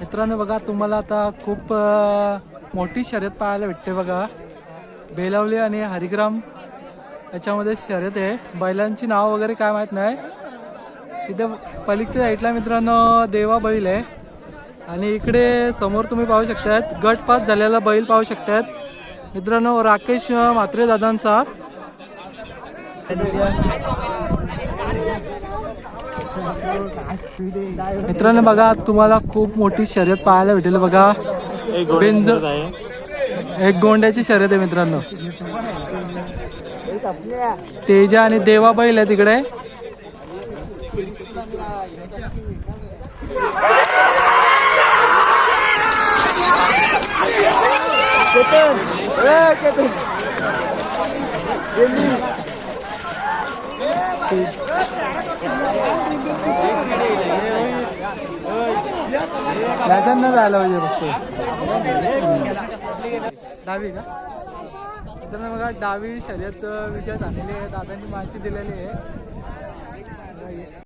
मित्रांनो बघा तुम्हाला आता खूप मोठी शर्यत पाहायला भेटते बघा. बेलावली आणि हरिग्राम याच्यामध्ये शर्यत आहे. बैलांची नाव वगैरे काय माहीत नाही. तिथे पलीकडच्या साईडला मित्रांनो देवा बैल आहे. आणि इकडे समोर तुम्ही पाहू शकतात गटपास झालेला बैल पाहू शकतात. मित्रांनो राकेश अं, म्हात्रे दादांचा मित्रांनो बघा तुम्हाला खूप मोठी शर्यत पाहायला भेटेल. बघा बेंज एक गोंड्याची शर्यत आहे मित्रांनो. तेजा आणि देवा बैल आहे तिकडे याच्यानं जायला पाहिजे फक्त. दहावी का? तर बघा दहावी शर्यत विजय झालेली आहे दादांनी माहिती दिलेली आहे.